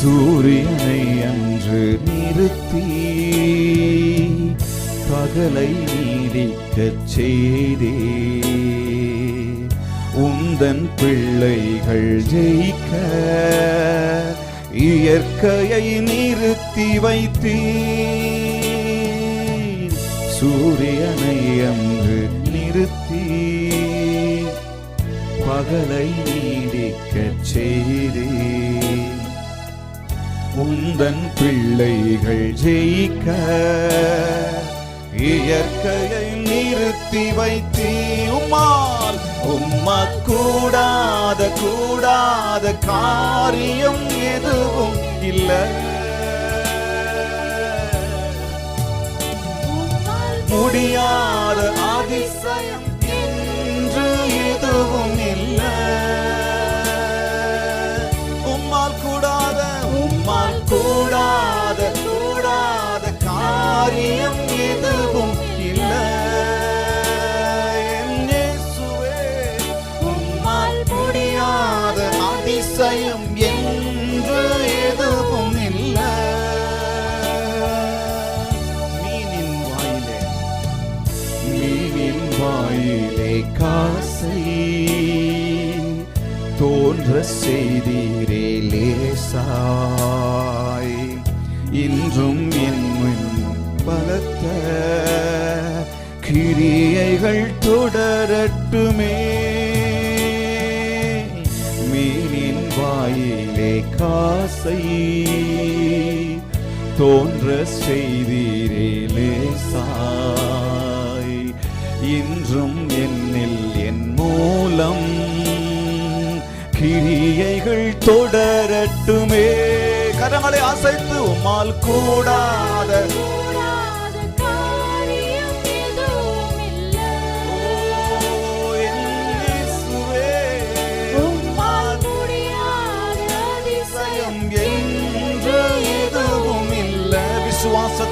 சூரியனை அன்று நிறுத்தி பகலை நீடிக்கச் செய்தே. உந்தன் பிள்ளைகள் ஜெயிக்க இயற்கையை நிறுத்தி வைத்தீர். சூரியனை அன்று நிறுத்தி பகலை நீடிக்கச் செய்தே உந்தன் பிள்ளைகள் ஜெயிக்க இயற்கையை நிறுத்தி வைத்தீ உம்மால். உம்மா கூடாத கூடாத காரியம் எதுவும் இல்லை. முடியாத அதிசயம் பயம் என்று எதுவும் இல்லை. மீனின் வாயிலே. மீனின் வாயிலே காசை தோன்ற செய்தீரே லேசாய். இன்றும் என் பலத்த கிரியைகள் தொடரட்டுமே. வாயிலே காசை தோன்ற செய்தீரே சாய். இன்றும் என்னில் என் மூலம் கிரியைகள் தொடரட்டுமே. கரங்களை அசைத்து உம்மால் கூடாத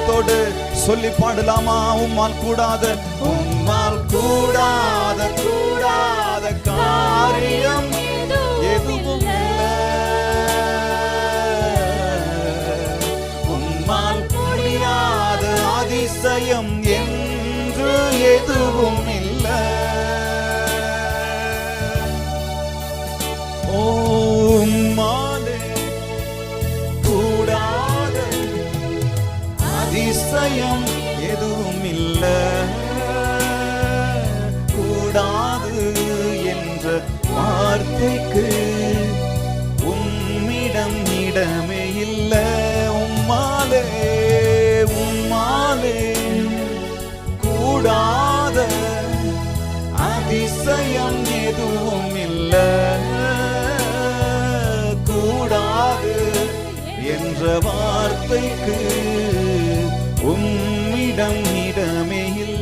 சத்தத்தோடு சொல்லி பாடலாமா? உம்மால் கூடாத உம்மால் கூடாத கூடாத காரியம் எதுவும் உம்மால் முடியாத அதிசயம் என்று எதுவும் இல்லை. ஓ அதிசயம் எதுவும் இல்ல கூடாது என்ற வார்த்தைக்கு உம்மிடம் இடமே இல்ல. உம்மாலே உம்மாலே கூடாத அதிசயம் எதுவும் இல்ல கூடாது என்ற வார்த்தைக்கு உம்மிடம் இடமேயில்